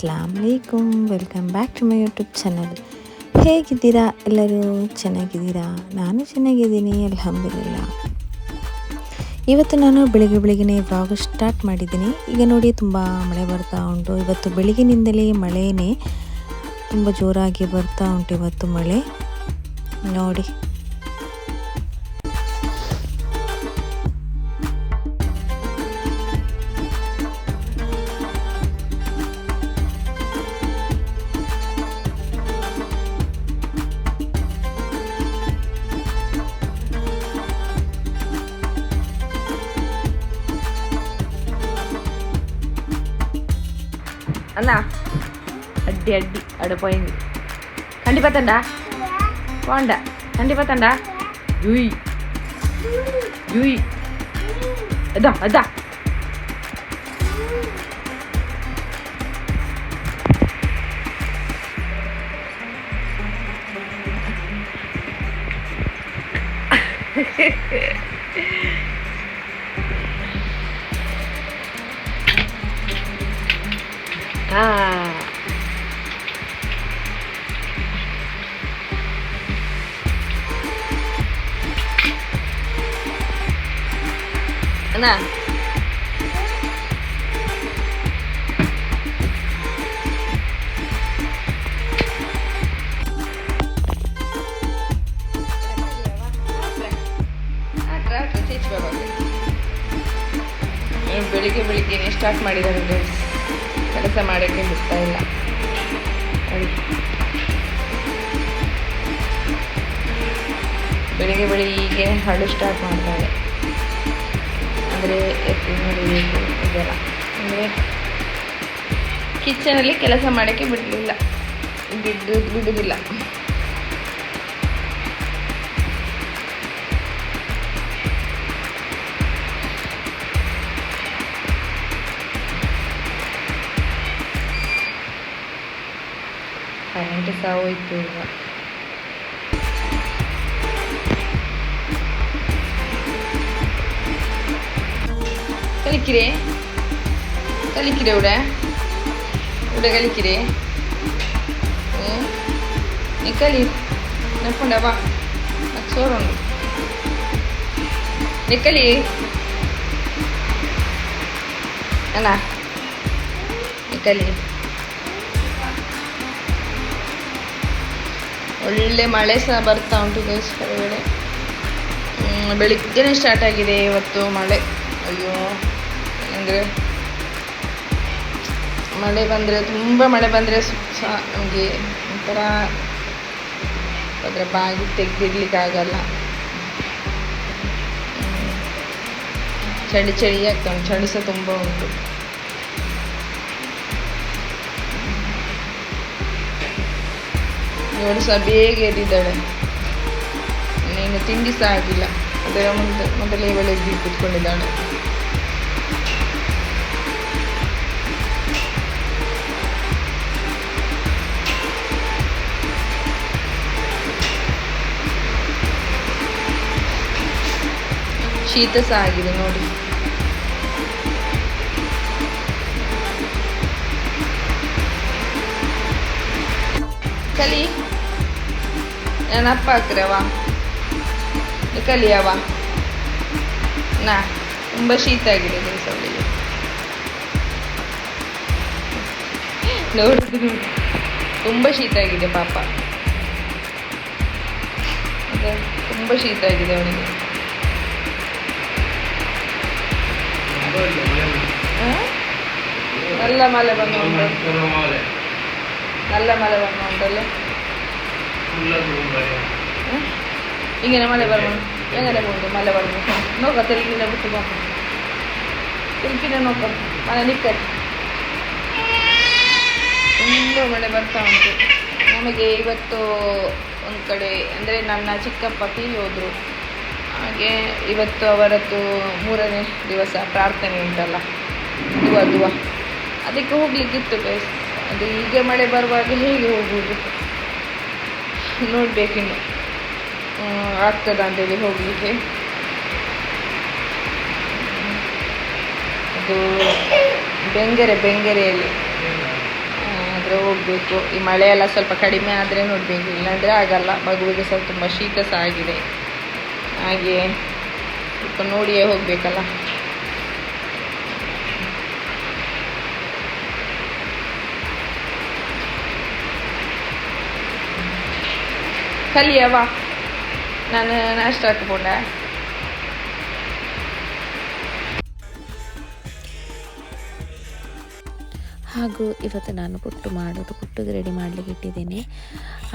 Aslam ವಲೈಕುಮ್ welcome back to my YouTube channel ಹೇಗಿದ್ದೀರಾ ಎಲ್ಲರೂ? ಚೆನ್ನಾಗಿದ್ದೀರಾ? ನಾನು ಚೆನ್ನಾಗಿದ್ದೀನಿ, ಅಲ್ಹಮ್ದುಲಿಲ್ಲ. ಇವತ್ತು ನಾನು ಬೆಳಿಗ್ಗೆ ಬೆಳಿಗ್ಗೆ ವ್ಲಾಗ್ ಸ್ಟಾರ್ಟ್ ಮಾಡಿದ್ದೀನಿ. ಈಗ ನೋಡಿ ತುಂಬ ಮಳೆ ಬರ್ತಾ ಉಂಟು. ಇವತ್ತು ಬೆಳಿಗ್ಗಿನಿಂದಲೇ ಮಳೆಯೇ ತುಂಬ ಜೋರಾಗಿ ಬರ್ತಾ ಉಂಟು ಇವತ್ತು ಮಳೆ. ನೋಡಿ. అన్నా అడ్డి అడ్డి అడిపోయింది కండిపోతండా పోండా కండిపోతండా జూయి జూయి అదా అదా Tata. na. Ah, ಬೆಳಿಗ್ಗೆ ಬೆಳಿಗ್ಗೆನೆ ಸ್ಟಾರ್ಟ್ ಮಾಡಿದ್ದಾರೆ ಕೆಲಸ ಮಾಡೋಕ್ಕೆ ಬಿಡ್ತಾ ಇಲ್ಲ. ಬೆಳಿಗ್ಗೆ ಬೆಳಿಗ್ಗೆ ಹಳು ಸ್ಟಾರ್ಟ್ ಮಾಡ್ತಾಳೆ ಅಂದರೆ ಇದೆಲ್ಲ. ಅಂದರೆ ಕಿಚನಲ್ಲಿ ಕೆಲಸ ಮಾಡೋಕ್ಕೆ ಬಿಡಲಿಲ್ಲ. ಬಿದ್ದು ಬಿಡುವುದಿಲ್ಲ ப்ராசెస్ ಆಗೋಯ್ತು ಈಗ கழிக்கிறேன் கழிக்கிறேன் விட விட கழிக்கிறேன் நீ களி நப்பண்டா வா நான் சோறணும் நெக்களி அண்ணா நெக்களி ಒಳ್ಳೆ ಮಳೆ ಸಹ ಬರ್ತಾ ಉಂಟು ಗೈಸ್ ಹೊರಗಡೆ ಬೆಳಿಗ್ಗೆನೇ ಸ್ಟಾರ್ಟ್ ಆಗಿದೆ ಇವತ್ತು ಮಳೆ. ಅಯ್ಯೋ, ಅಂದರೆ ಮಳೆ ಬಂದರೆ, ತುಂಬ ಮಳೆ ಬಂದರೆ ಸಹ ನಮಗೆ ಒಂಥರ ಅದರ ಬಾಗಿ ತೆಗೆದಿಡ್ಲಿಕ್ಕಾಗಲ್ಲ. ಚಳಿ ಚಳಿ ಆಗ್ತಾ ಉಂಟು, ಚಳಿ ಸಹ ತುಂಬ ಉಂಟು. ಇವಳು ಸಹ ಬೇಗ ಎದ್ದಿದ್ದಾಳೆ. ನೀನು ತಿಂಡಿ ಸಹ ಆಗಿಲ್ಲ ಅದರ ಮುಂದೆ, ಮೊದಲೇ ಇವಳು ಎದ್ದು ಕೂತ್ಕೊಂಡಿದ್ದಾಳೆ. ಶೀತ ಸಹ ಆಗಿದೆ ನೋಡಿ. ಕಲಿ. ನನ್ನ ಅಪ್ಪ ಹಾಕ್ರವ ಕಲಿಯವ ನಾ ತುಂಬ ಶೀತ ಆಗಿದೆ ದಿವಸಗಳಿಗೆ ನೋಡಿದ್ರು ತುಂಬ ಶೀತ ಆಗಿದೆ ಪಾಪ ಅದೇ, ತುಂಬ ಶೀತ ಆಗಿದೆ ಅವನಿಗೆ ಆ? നല്ല മല വന്നുണ്ട് നല്ല മല വന്നുണ്ടല്ലോ ഉം? ഇങ്ങനെ ಮಳೆ പറഞ്ഞു എങ്ങനെ പോകുന്നു ಮಳೆ പറഞ്ഞു നോക്കാം തെലുങ്കിനെ വിട്ട് ಬಾ. തെലുങ്കിനെ ನೋಕ ಮನೆ നിൽക്കാൻ ತುಂಬ ಮಳೆ ಬರ್ತಾ ಉಂಟು. ನಮಗೆ ಇವತ್ತು ಒಂದು ಕಡೆ ಅಂದರೆ ನನ್ನ ಚಿಕ್ಕಪ್ಪ ತೀರಿ ಹೋದರು. ಹಾಗೆ ಇವತ್ತು ಅವರದ್ದು ಮೂರನೇ ದಿವಸ ಪ್ರಾರ್ಥನೆ ಉಂಟಲ್ಲ. ದುವ ದುವ. ಅದಕ್ಕೆ ಹೋಗ್ಲಿಕ್ಕಿತ್ತು ಗೈಸ್ ಅದು ಹೀಗೆ ಮಳೆ ಬರುವಾಗ ಹೇಗೆ ಹೋಗುವುದು? ನೋಡಬೇಕಿನ್ನು. ಆಗ್ತದ ಅಂತೇಳಿ ಹೋಗಲಿಕ್ಕೆ. ಅದು ಬೆಂಗೆರೆ, ಬೆಂಗೆರೆಯಲ್ಲಿ. ಆದರೆ ಹೋಗಬೇಕು. ಈ ಮಳೆ ಎಲ್ಲ ಸ್ವಲ್ಪ ಕಡಿಮೆ ಆದರೆ ನೋಡಬೇಕು, ಇಲ್ಲಾಂದರೆ ಆಗಲ್ಲ. ಮಗುವಿಗೆ ಸ್ವಲ್ಪ ತುಂಬ ಶೀತ ಸಹ ಆಗಿದೆ. ಹಾಗೆ ಸ್ವಲ್ಪ ನೋಡಿಯೇ ಹೋಗಬೇಕಲ್ಲ. ಕಲಿಯವಾ. ನಾನು ನಾಷ್ಟ போனேன் ಹಾಗೂ ಇವತ್ತು ನಾನು ಪುಟ್ಟು ಮಾಡೋದು ಪುಟ್ಟಿಗೆ ರೆಡಿ ಮಾಡಲಿಕ್ಕೆ ಇಟ್ಟಿದ್ದೀನಿ.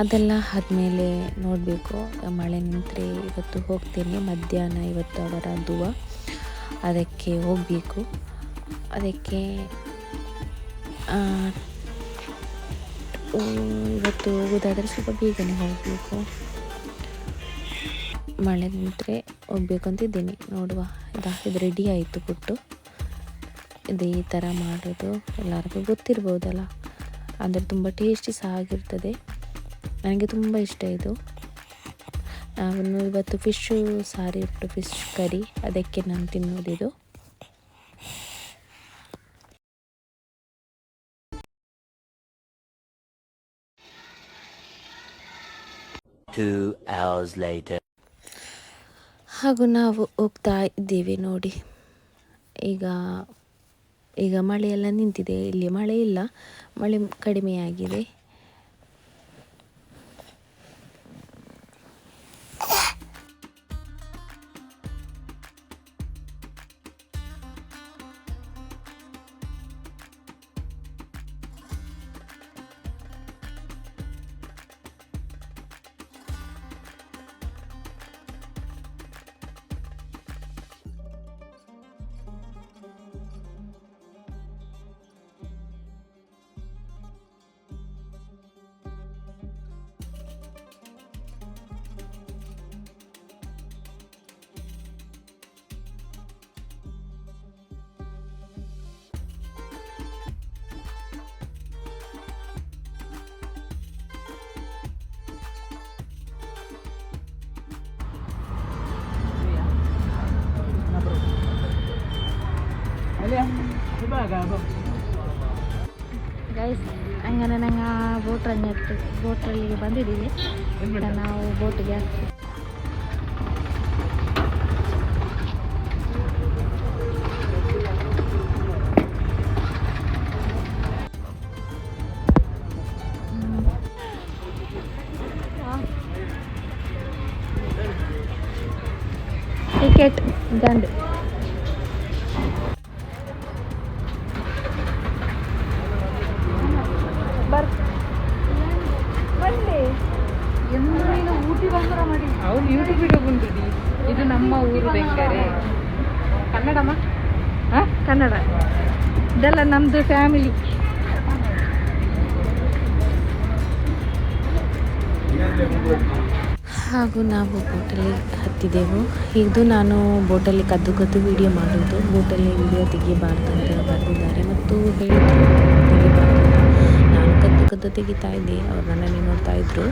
ಅದೆಲ್ಲ ಆದಮೇಲೆ ನೋಡಬೇಕು. ಮಳೆ ನಿಂತರೆ ಇವತ್ತು ಹೋಗ್ತೀನಿ. ಮಧ್ಯಾಹ್ನ ಇವತ್ತು ಅವರ ದುವ ಅದಕ್ಕೆ ಹೋಗಬೇಕು. ಅದಕ್ಕೆ ಇವತ್ತು ಹೋಗೋದಾದರೆ ಸ್ವಲ್ಪ ಬೇಗನೆ ಹೋಗಬೇಕು. ಮಳೆ ನಿಂತರೆ ಹೋಗ್ಬೇಕಂತಿದ್ದೀನಿ. ನೋಡುವ. ಇದಾ ರೆಡಿ ಆಯಿತು ಕೊಟ್ಟು ಇದು ಈ ಥರ ಮಾಡೋದು ಎಲ್ಲರಿಗೂ ಗೊತ್ತಿರ್ಬೋದಲ್ಲ. ಅಂದರೆ ತುಂಬ ಟೇಸ್ಟಿ ಸಹ ಆಗಿರ್ತದೆ. ನನಗೆ ತುಂಬ ಇಷ್ಟ ಇದು. ನಾನು ಇವತ್ತು ಫಿಶ್ಶು ಸಾರಿ ಇಟ್ಟು ಫಿಶ್ ಕರಿ ಅದಕ್ಕೆ ನಾನು ತಿನ್ನೋದಿದು. Two hours later. ಹಾಗೂ ನಾವು ಹೋಗ್ತಾ ಇದ್ದೀವಿ ನೋಡಿ. ಈಗ ಈಗ ಮಳೆಯೆಲ್ಲ ನಿಂತಿದೆ. ಇಲ್ಲಿ ಮಳೆ ಇಲ್ಲ. ಮಳೆ ಕಡಿಮೆಯಾಗಿದೆ. guys angana nanga boat ranya boat alli bandidini dulu, nau boat ge hmm. ticket dandu ಹಾಗೂ ನಾವು ಬೋಟಲ್ಲಿ ಹತ್ತಿದ್ದೆವು ಇದು ನಾನು ಬೋಟಲ್ಲಿ ಕದ್ದು ಕದ್ದು ವಿಡಿಯೋ ಮಾಡೋದು ಬೋಟಲ್ಲಿ ವಿಡಿಯೋ ತೆಗಿಬಾರ್ದು ಅಂತ ಬರೆದಿದ್ದಾರೆ ಮತ್ತು ಹೇಳಿದರು ನಾನು ಕದ್ದು ಕದ್ದು ತೆಗಿತಾ ಇದ್ದೆ. ಅವ್ರು ನನ್ನನ್ನು ನೋಡ್ತಾ ಇದ್ರು.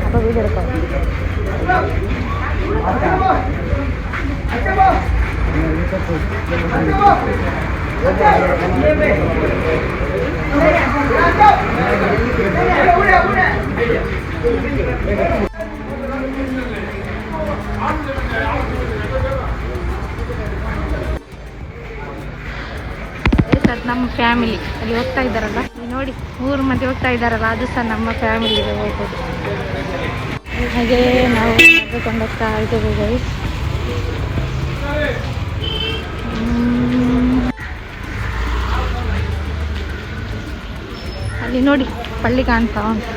ನಮ್ಮ ನಮ್ಮ ಫ್ಯಾಮಿಲಿ ಅಲ್ಲಿ ಹೋಗ್ತಾ ಇದ್ದಾರಲ್ಲ? ನೋಡಿ, ಮೂರು ಮಂದಿ ಹೋಗ್ತಾ ಇದ್ದಾರಲ್ಲ, ಅದು ಸಹ ನಮ್ಮ ಫ್ಯಾಮಿಲಿಗೆ ಹೋಗ್ಬೋದು. ಹಾಗೆ ನಾವು ಕೊಂಡೋಗ್ತಾ ಇದ್ದೇವೆ ಗೈಸ್ ಅಲ್ಲಿ ನೋಡಿ ಪಳ್ಳಿ ಕಾಣ್ತಾ ಉಂಟು.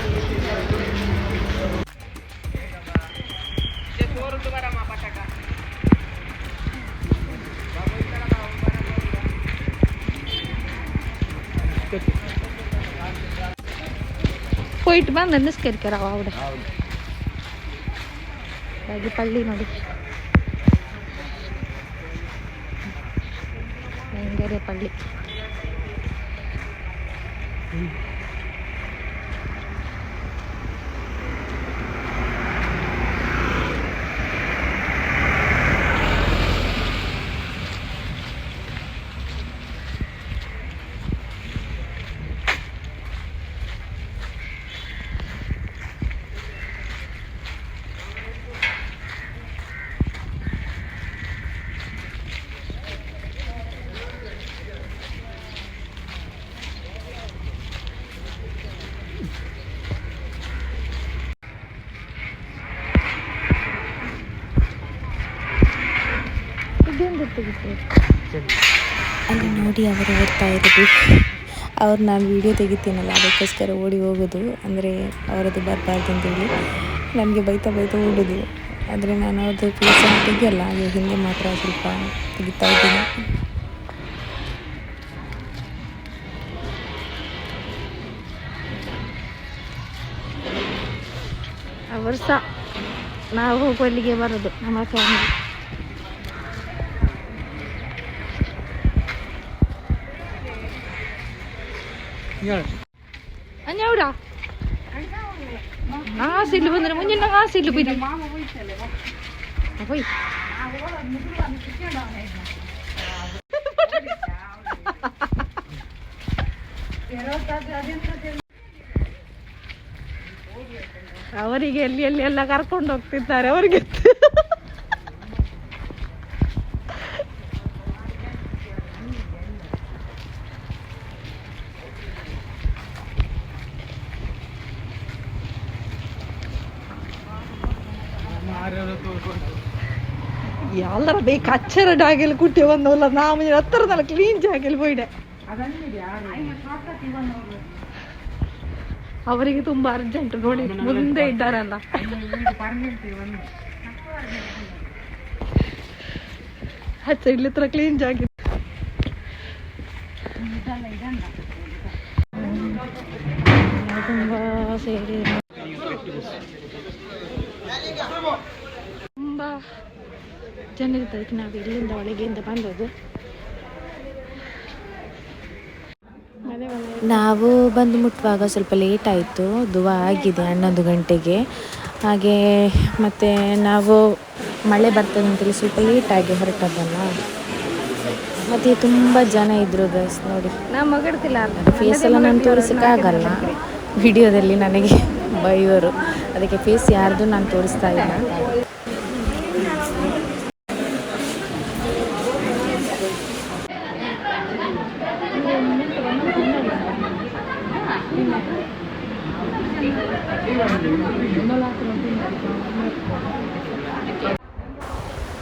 போயிட்டு பா நின்னுஸ்கரிக்கிறா அவட ಹಾಗೆ ಪಳ್ಳಿ ನೋಡಿ. வெங்கரிய பள்ளி ಅಲ್ಲಿ ನೋಡಿ ಅವರು ಓದ್ತಾ ಇರೋದು. ಅವ್ರು ನಾನು ವೀಡಿಯೋ ತೆಗಿತೀನಲ್ಲ, ಅದಕ್ಕೋಸ್ಕರ ಓಡಿ ಹೋಗೋದು. ಅಂದರೆ ಅವರದ್ದು ಬರಬಾರ್ದು ಅಂತೇಳಿ. ನನಗೆ ಬೈತಾ ಬೈತಾ ಓಡೋದು. ಆದರೆ ನಾನು ಅವ್ರದ್ದು ಫೇಸನ್ನು ತೆಗಿಯಲ್ಲ, ಹಾಗೆ ಹಿಂದೆ ಮಾತ್ರ ಸ್ವಲ್ಪ ತೆಗಿತಾ ಇದ್ದೀನಿ. ಸಹ ನಾವು ಹೋಗುವಲ್ಲಿಗೆ ಬರೋದು ನಮ್ಮ ಫ್ಯಾಮಿಲಿ ಅಂಜಾವುಡ ನಾ ಸಿಲ್ಲು ಬಂದ್ರೆ ಮುಂಜಾನೆ ನಂಗೆ ಆ ಸಿಲ್ಲು ಬಿಡಿ ಹೋಯ್ ಅವರಿಗೆ ಎಲ್ಲಿ ಎಲ್ಲಿ ಎಲ್ಲ ಕರ್ಕೊಂಡು ಹೋಗ್ತಿದ್ದಾರೆ ಅವರಿಗೆ ಎಲ್ಲರ ಬೇಕು ಅಚ್ಚರ ಡಾಗೆಲ್ಲ ಕುಟ್ಟಿ ಬಂದವಲ್ಲ ನಾ ಮುಂಜಾನೆ ಹತ್ತಿರದಲ್ಲ ಕ್ಲೀನ್ ಜಾಗೆಲ್ಲ ಹೋಯ್ಡೆ ಅವರಿಗೆ ತುಂಬಾ ಅರ್ಜೆಂಟ್ ನೋಡಿ, ಮುಂದೆ ಇದ್ದಾರಲ್ಲ. ಹಚ್ಚ ಇಲ್ಲಿ ಹತ್ರ ಕ್ಲೀನ್ ಜಾಗ ತುಂಬಾ ಸೇರಿ ತುಂಬಾ ಜನ ಅದಕ್ಕೆ ನಾವು ಇಲ್ಲಿಂದ ಒಳಗೆಯಿಂದ ಬಂದದ್ದು. ನಾವು ಬಂದು ಮುಟ್ಟುವಾಗ ಸ್ವಲ್ಪ ಲೇಟ್ ಆಯಿತು. ದುವಾ ಆಗಿದೆ ಹನ್ನೊಂದು ಗಂಟೆಗೆ. ಹಾಗೆ ಮತ್ತು ನಾವು ಮಳೆ ಬರ್ತದೆ ಅಂತೇಳಿ ಸ್ವಲ್ಪ ಲೇಟಾಗಿ ಹೊರಟದಲ್ಲ. ಮತ್ತು ತುಂಬ ಜನ ಇದ್ದರು ಬಸ್ ನೋಡಿ. ಫೇಸ್ ಎಲ್ಲ ನಾನು ತೋರಿಸೋಕ್ಕಾಗಲ್ಲ. ವಿಡಿಯೋದಲ್ಲಿ ನನಗೆ ಬೈಯೋರು ಅದಕ್ಕೆ ಫೇಸ್ ಯಾರ್ದು ನಾನು ತೋರಿಸ್ತಾ ಇಲ್ಲ.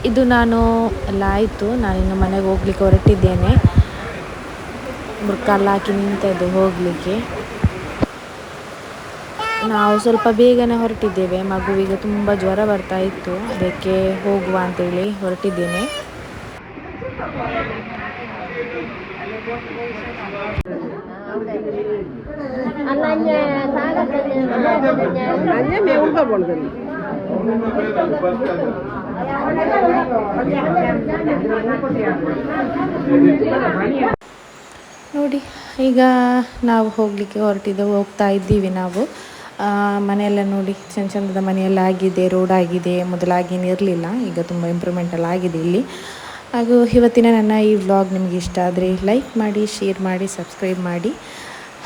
ಇದು ನಾನು ಎಲ್ಲ ಆಯಿತು. ನಾನಿನ್ನು ಮನೆಗೆ ಹೋಗ್ಲಿಕ್ಕೆ ಹೊರಟಿದ್ದೇನೆ. ಬುರ್ಕಲ್ಲ ಹಾಕಿ ನಿಂತದ್ದು ಹೋಗಲಿಕ್ಕೆ. ನಾವು ಸ್ವಲ್ಪ ಬೇಗನೆ ಹೊರಟಿದ್ದೇವೆ. ಮಗುವಿಗೆ ತುಂಬ ಜ್ವರ ಬರ್ತಾ ಇತ್ತು. ಅದಕ್ಕೆ ಹೋಗುವ ಅಂತೇಳಿ ಹೊರಟಿದ್ದೇನೆ. ನೋಡಿ, ಈಗ ನಾವು ಹೋಗಲಿಕ್ಕೆ ಹೊರಟಿದ್ದೆವು ಹೋಗ್ತಾ ಇದ್ದೀವಿ ನಾವು. ಮನೆಯೆಲ್ಲ ನೋಡಿ, ಚಂದ ಚಂದದ ಮನೆಯೆಲ್ಲ ಆಗಿದೆ ರೋಡ್ ಆಗಿದೆ ಮೊದಲಾಗಿ ಇರಲಿಲ್ಲ, ಈಗ ತುಂಬ ಇಂಪ್ರೂವ್ಮೆಂಟ್ ಎಲ್ಲ ಆಗಿದೆ ಇಲ್ಲಿ. ಹಾಗೂ ಇವತ್ತಿನ ನನ್ನ ಈ ವ್ಲಾಗ್ ನಿಮಗೆ ಇಷ್ಟ ಆದರೆ ಲೈಕ್ ಮಾಡಿ ಶೇರ್ ಮಾಡಿ ಸಬ್ಸ್ಕ್ರೈಬ್ ಮಾಡಿ.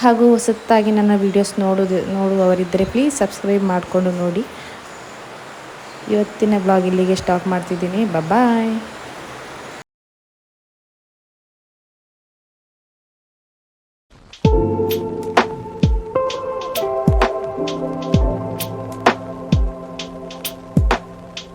ಹಾಗೂ ಹೊಸತಾಗಿ ನನ್ನ ವೀಡಿಯೋಸ್ ನೋಡೋದು, ನೋಡುವವರಿದ್ದರೆ ಪ್ಲೀಸ್ ಸಬ್ಸ್ಕ್ರೈಬ್ ಮಾಡಿಕೊಂಡು ನೋಡಿ. ಇವತ್ತಿನ ಬ್ಲಾಗ್ ಇಲ್ಲಿಗೆ ಸ್ಟಾಪ್ ಮಾಡ್ತಿದ್ದೀನಿ. ಬಾಯ್